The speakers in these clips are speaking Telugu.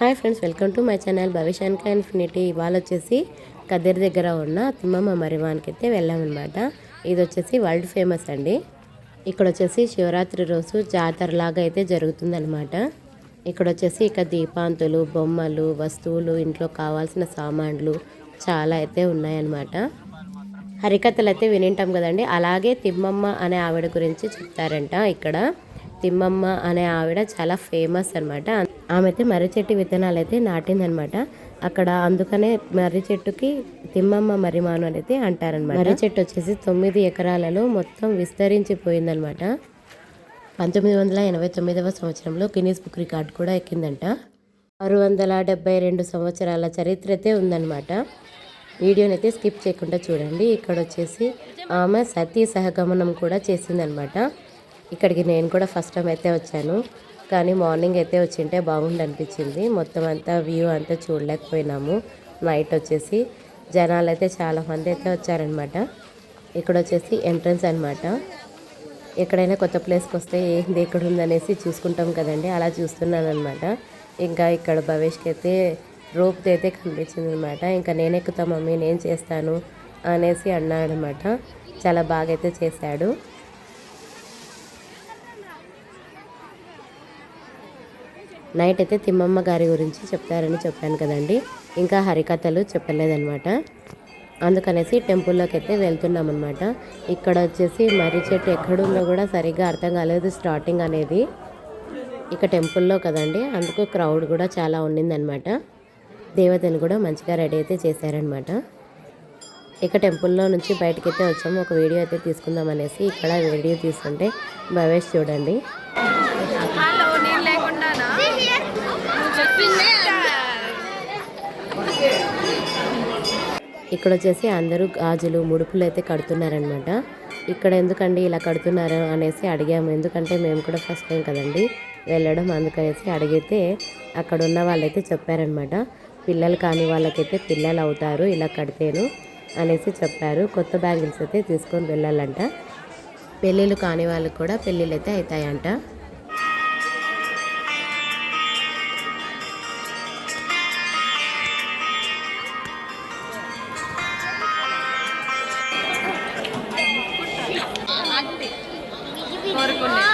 Hi friends welcome to my channel భవిష్యానిక infinity. ఇవాళ వచ్చేసి కదిరి దగ్గర ఉన్న తిమ్మమ్మ మరివానికి అయితే వెళ్ళామన్నమాట. ఇది వచ్చేసి వరల్డ్ ఫేమస్ అండి. ఇక్కడ వచ్చేసి శివరాత్రి రోజు జాతరలాగా అయితే జరుగుతుందనమాట ఇక్కడ వచ్చేసి ఇక దీపాంతులు బొమ్మలు వస్తువులు ఇంట్లో కావాల్సిన సామాన్లు చాలా అయితే ఉన్నాయన్నమాట. హరికథలు అయితే వినింటాం కదండి. అలాగే తిమ్మమ్మ అనే ఆవిడ గురించి చెప్తారంట ఇక్కడ. తిమ్మమ్మ అనే ఆవిడ చాలా ఫేమస్ అనమాట ఆమె అయితే మర్రి చెట్టు విత్తనాలు అయితే నాటిందనమాట అక్కడ అందుకనే మర్రి చెట్టుకి తిమ్మమ్మ మరిమాను అని అయితే అంటారనమాట మర్రి చెట్టు వచ్చేసి తొమ్మిది ఎకరాలలో మొత్తం విస్తరించిపోయిందనమాట పంతొమ్మిది వందల ఎనభై తొమ్మిదవ సంవత్సరంలో గిన్నీస్ బుక్ రికార్డ్ కూడా ఎక్కిందంట. ఆరు వందల డెబ్బై రెండు సంవత్సరాల చరిత్ర అయితే ఉందన్నమాట. వీడియోని అయితే స్కిప్ చేయకుండా చూడండి. ఇక్కడ వచ్చేసి ఆమె సతీ సహగమనం కూడా చేసిందనమాట. ఇక్కడికి నేను కూడా ఫస్ట్ టైం అయితే వచ్చాను. కానీ మార్నింగ్ అయితే వచ్చింటే బాగుండి అనిపించింది. మొత్తం అంతా వ్యూ అంతా చూడలేకపోయినాము. నైట్ వచ్చేసి జనాలు అయితే చాలామంది అయితే వచ్చారనమాట. ఇక్కడ వచ్చేసి ఎంట్రన్స్ అనమాట ఎక్కడైనా కొత్త ప్లేస్కి వస్తే ఏంది ఎక్కడ ఉందనేసి చూసుకుంటాం కదండి. అలా చూస్తున్నాను అనమాట ఇంకా ఇక్కడ భవేష్కి అయితే రోప్ది అయితే కనిపించింది అనమాట ఇంకా నేను ఎక్కుతా మమ్మీ నేను చేస్తాను అనేసి అన్నాడనమాట. చాలా బాగా అయితే చేశాడు. నైట్ అయితే తిమ్మమ్మ గారి గురించి చెప్తారని చెప్పాను కదండి. ఇంకా హరికథలు చెప్పలేదన్నమాట అందుకనేసి టెంపుల్లోకి అయితే వెళ్తున్నాం అనమాట ఇక్కడ వచ్చేసి మర్రి చెట్టు ఎక్కడుందో కూడా సరిగ్గా అర్థం కాలేదు స్టార్టింగ్ అనేది. ఇక టెంపుల్లో కదండి అందుకు క్రౌడ్ కూడా చాలా ఉండిందనమాట. దేవతను కూడా మంచిగా రెడీ అయితే చేశారనమాట ఇక టెంపుల్లో నుంచి బయటకి అయితే వచ్చాము. ఒక వీడియో అయితే తీసుకుందాం అనేసి ఇక్కడ వీడియో తీసుకుంటే భవేష్ చూడండి. ఇక్కడ వచ్చేసి అందరూ గాజులు ముడుపులు అయితే కడుతున్నారనమాట ఇక్కడ ఎందుకండి ఇలా కడుతున్నారు అనేసి అడిగాము. ఎందుకంటే మేము కూడా ఫస్ట్ టైం కదండి వెళ్ళడం. అందుకనేసి అడిగితే అక్కడ ఉన్న వాళ్ళైతే చెప్పారనమాట పిల్లలు కాని వాళ్ళకైతే పిల్లలు అవుతారు ఇలా కడితేను అనేసి చెప్పారు. కొత్త బ్యాంగిల్స్ అయితే తీసుకొని వెళ్ళాలంట. పెళ్ళిళ్ళు కాని వాళ్ళకి కూడా పెళ్ళిళ్ళు అయితే అవుతాయంట. కోరుకున్నాను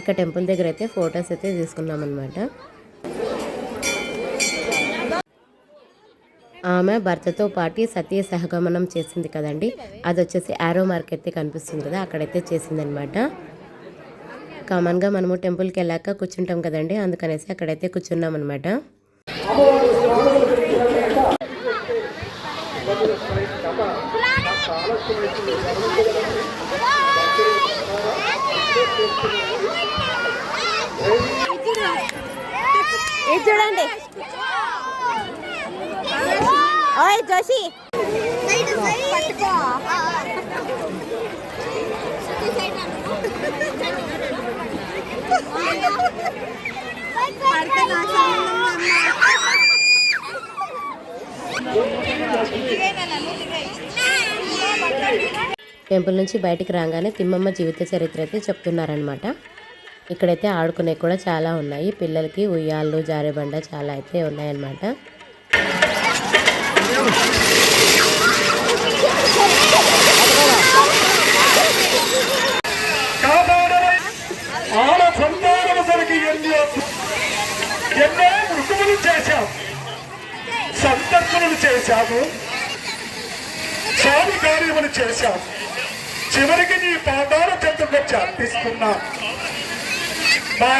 ఇక్కడ టెంపుల్ దగ్గర అయితే ఫొటోస్ అయితే తీసుకున్నాం అనమాట ఆమె భర్తతో పాటు సతీ సహగమనం చేసింది కదండి. అది వచ్చేసి ఆరో మార్క్ అయితే కనిపిస్తుంది కదా అక్కడైతే చేసిందనమాట కామన్గా మనము టెంపుల్కి వెళ్ళాక కూర్చుంటాం కదండి అందుకనేసి అక్కడైతే కూర్చున్నాం అనమాట ఇది చూడండి? ఓయ్ జోషి. టెంపుల్ నుంచి బయటికి రాగానే తిమ్మమ్మ జీవిత చరిత్ర అయితే చెప్తున్నారనమాట ఇక్కడైతే ఆడుకునే కూడా చాలా ఉన్నాయి. పిల్లలకి ఉయ్యాళ్ళు జారేబండ చాలా అయితే ఉన్నాయన్నమాట. ఎన్నో మృతువులు చేశాం. సంతర్పణలు చేశాము. స్వామి కార్యములు చేశాం. చివరికి నీ పాదాల చెంతకు వచ్చి ఇక్కడ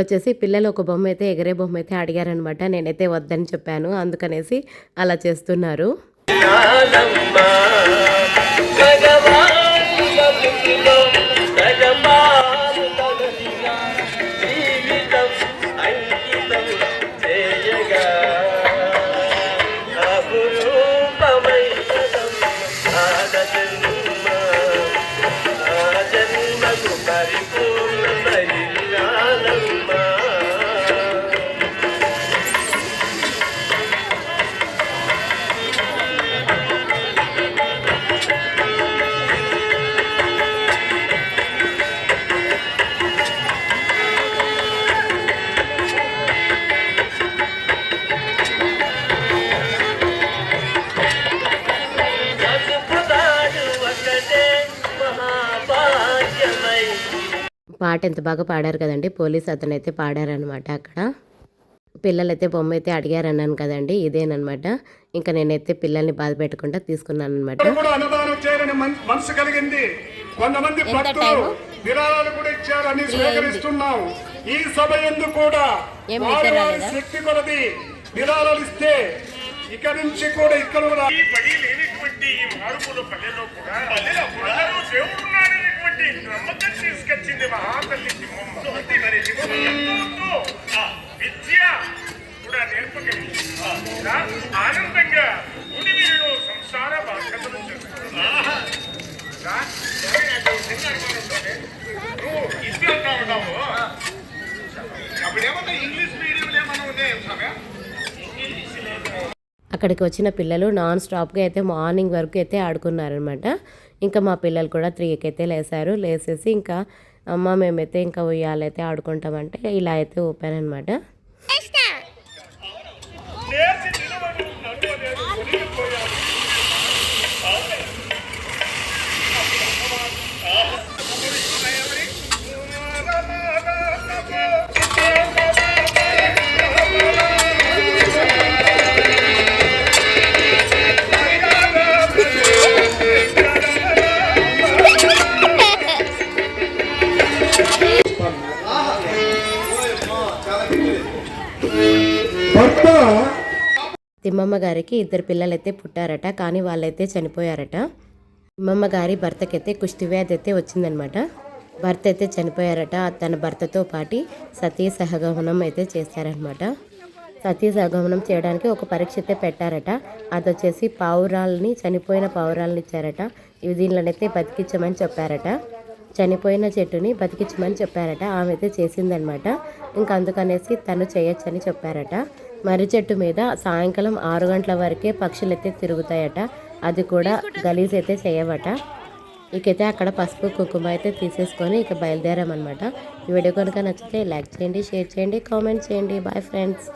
వచ్చేసి పిల్లలు ఒక బొమ్మ అయితే ఎగరే బొమ్మ అయితే అడిగారనమాట. నేనైతే వద్దని చెప్పాను. అందుకనేసి అలా చేస్తున్నారు. పాట ఎంత బాగా పాడారు కదండి? పోలీస్ అతను అయితే పాడారనమాట అక్కడ. పిల్లలైతే బొమ్మ అయితే అడిగారన్నాను కదండి ఇదేనమాట ఇంకా నేనైతే పిల్లల్ని బాధ పెట్టకుండా తీసుకున్నాను అనమాట ఇక్కడ కూడా అన్నదానం చేయాలని మన్- మనసు కలిగింది. కొంతమంది భక్తులు విరాళాలు కూడా ఇచ్చారని స్వీకరిస్తున్నాం. ఈ సభ ఎందుకు కూడా? శక్తి కొలది విరాళాలు ఇస్తే ఇక నుంచి కూడా ఇక్కడ కూడా ఈ బడి లేనటువంటి ఈ మారుమూల పల్లెలో కూడా పల్లెలో కూడా ఉన్నాడనేటువంటి నమ్మకం తీసుకొచ్చింది మహాతల్లి తిమ్మమ్మ మరి తిమ్మమ్మ విద్య కూడా నేర్పగలిగింది ఇలా ఆనందంగా గుడివిలో సంసార బాధ్యతలు నువ్వు హిందీ అంటా ఉన్నావు అప్పుడేమన్నా ఇంగ్లీష్ అక్కడికి వచ్చిన పిల్లలు నాన్ స్టాప్గా అయితే మార్నింగ్ వరకు అయితే ఆడుకున్నారనమాట. ఇంకా మా పిల్లలు కూడా త్రీకి అయితే లేసారు. లేసేసి ఇంకా అమ్మ మేమైతే ఇంకా ఉయ్యాలైతే ఆడుకుంటామంటే ఇలా అయితే ఊపాను తిమ్మమ్మ గారికి ఇద్దరు పిల్లలైతే పుట్టారట కానీ వాళ్ళైతే చనిపోయారట. తిమ్మమ్మ గారి భర్తకైతే కుష్టి వ్యాధి అయితే వచ్చిందనమాట. భర్త అయితే చనిపోయారట తన భర్తతో పాటి సతీ సహగమనం అయితే చేశారనమాట. సతీ సహగమనం చేయడానికి ఒక పరీక్ష అయితే పెట్టారట. అది వచ్చేసి పావురాలని చనిపోయిన పావురాలని ఇచ్చారట. ఇవి దీనిలోనైతే బతికించమని చెప్పారట. చనిపోయిన చెట్టుని బతికించమని చెప్పారట. ఆమె అయితే చేసిందనమాట. ఇంకా అందుకనేసి తను చేయొచ్చని చెప్పారట. మర్రి చెట్టు మీద సాయంకాలం ఆరు గంటల వరకే పక్షులు అయితే తిరుగుతాయట. అది కూడా గలీజ్ అయితే చేయవట. ఇకైతే అక్కడ పసుపు కుంకుమ అయితే తీసేసుకొని ఇక బయలుదేరామన్నమాట. ఈ వీడియో కనుక నచ్చితే లైక్ చేయండి షేర్ చేయండి కామెంట్ చేయండి. Bye friends